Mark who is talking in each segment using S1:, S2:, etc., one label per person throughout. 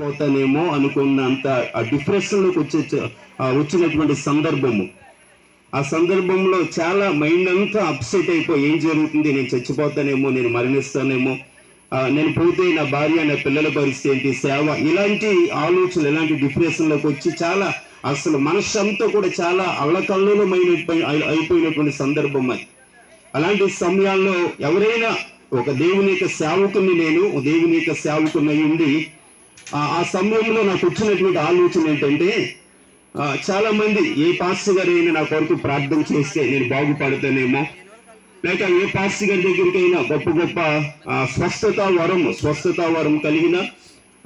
S1: పోతానేమో అనుకున్నంత ఆ డిప్రెషన్లోకి వచ్చే వచ్చినటువంటి సందర్భము. ఆ సందర్భంలో చాలా మైండ్ అంతా అప్సెట్ అయిపోయి ఏం జరుగుతుంది? నేను చచ్చిపోతానేమో నేను మరణిస్తానేమో నేను పోతే నా భార్య నా పిల్లల పరిస్థితి ఏంటి? సేవ ఇలాంటి ఆలోచనలు ఇలాంటి డిప్రెషన్లోకి వచ్చి చాలా అసలు మనస్సంతా కూడా చాలా అల్లకల్లోలమైన అయిపోయినటువంటి సందర్భం అది. అలాంటి సమయాల్లో ఎవరైనా ఒక దేవుని యొక్క సేవకుని నేను దేవుని యొక్క సేవకుని ఉండి ఆ సమయంలో నాకు వచ్చినటువంటి ఆలోచన ఏంటంటే చాలా మంది ఏ పాస్టర్ గారు అయినా నా కొరకు ప్రార్థన చేస్తే నేను బాగుపడతానేమో. లేక ఏ పాస్టర్ గారి దగ్గరికైనా గొప్ప గొప్ప స్వస్థత వరం స్వస్థత వరం కలిగిన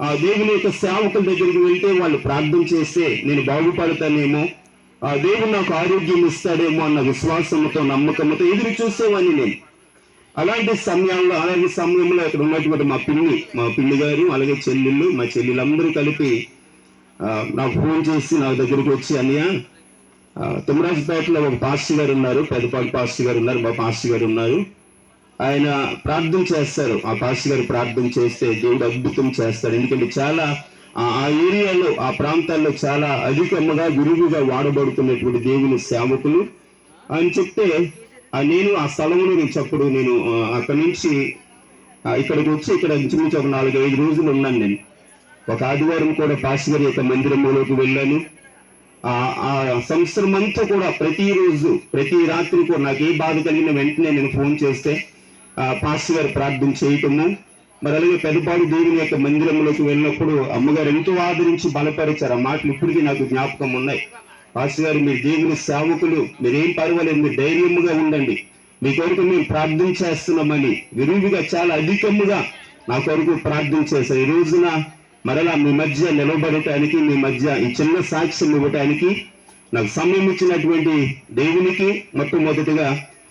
S1: ఆ దేవుని యొక్క సేవకుల దగ్గరికి వెళ్తే వాళ్ళు ప్రార్థన చేస్తే నేను బాగుపడతానేమో. ఆ దేవుడు నాకు ఆరోగ్యం ఇస్తాడేమో అన్న విశ్వాసంతో నమ్మకంతో ఎదురు చూసేవాడిని నేను. అలాంటి సమయంలో అలాంటి సమయంలో ఇక్కడ ఉన్నటువంటి మా పిన్ని మా పిన్ని గారు అలాగే చెల్లెళ్ళు మా చెల్లెళ్ళందరూ కలిపి నాకు ఫోన్ చేసి నా దగ్గరికి వచ్చి అన్నయ్య తుమరాజపేటలో ఒక పాస్టర్ గారు ఉన్నారు పెద్దపాటి పాస్టర్ గారు ఉన్నారు మా పాస్టర్ గారు ఉన్నారు. ఆయన ప్రార్థన చేస్తారు. ఆ పాస్టర్ గారు ప్రార్థన చేస్తే దేవుడు అద్భుతం చేస్తారు ఎందుకంటే చాలా ఆ ఏరియాలో ఆ ప్రాంతాల్లో చాలా అధికముగా విరుగుగా వాడబడుతున్నటువంటి దేవుని సేవకులు. అని చెప్తే నేను ఆ స్థలంలో నుంచి అప్పుడు నేను అక్కడి నుంచి ఇక్కడికి వచ్చి ఇక్కడ ఇంచుమించు ఒక నాలుగు ఐదు రోజులు ఉన్నాను నేను ఒక ఆదివారం కూడా పాస్టర్ యొక్క మందిరంలోకి వెళ్ళాను. ఆ సంవత్సరం అంతా కూడా ప్రతిరోజు ప్రతి రాత్రి కూడా నాకు ఏ బాధ కలిగిన వెంటనే నేను ఫోన్ చేస్తే ఆ పాస్టర్ గారు ప్రార్థన చేయటము మరి అలాగే పెద్దపాడు దేవుని యొక్క మందిరంలోకి వెళ్ళినప్పుడు అమ్మగారు ఎంతో ఆదరించి బలపరిచారు. ఆ మాటలు ఇప్పటికీ నాకు జ్ఞాపకం ఉన్నాయి. పాస్టర్ గారు మీరు దేవుని సేవకులు మీరేం పర్వాలేదు మీరు ధైర్యముగా ఉండండి. మీ కొరకు మేము ప్రార్థన చేస్తున్నామని విరివిగా చాలా అధికముగా నా కొరకు ప్రార్థన చేశారు. ఈ రోజున మరలా మీ మధ్య నిలబడటానికి మీ మధ్య ఈ చిన్న సాక్ష్యం ఇవ్వటానికి నాకు సమయం ఇచ్చినటువంటి దేవునికి మొట్టమొదటిగా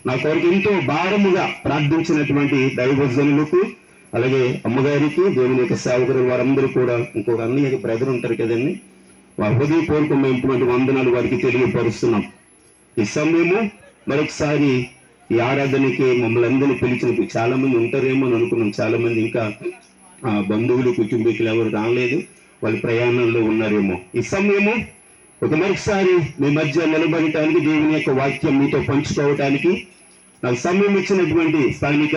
S1: నా కొరకు ఎంతో భారముగా ప్రార్థించినటువంటి దైవజనులకు అలాగే అమ్మగారికి దేవుని యొక్క సేవకులు వారందరూ కూడా ఇంకొక అన్ని బ్రదర్ ఉంటారు కదండి. హృదయపూర్వకమైనటువంటి వందనాలు వారికి తెలియపరుస్తున్నాం. ఈ సమయము మరొకసారి ఈ ఆరాధనకి మమ్మల్ని అందరినీ పిలిచినప్పుడు చాలా మంది ఉంటారేమో అని అనుకున్నాం. చాలా మంది ఇంకా ఆ, బంధువులు కుటుంబీకులు ఎవరు రాలేదు. వాళ్ళు ప్రయాణంలో ఉన్నారేమో. ఈ సమయము ఒక మరొకసారి మీ మధ్య నిలబడటానికి దేవుని యొక్క వాక్యం మీతో పంచుకోవటానికి నాకు సమయం ఇచ్చినటువంటి స్థానిక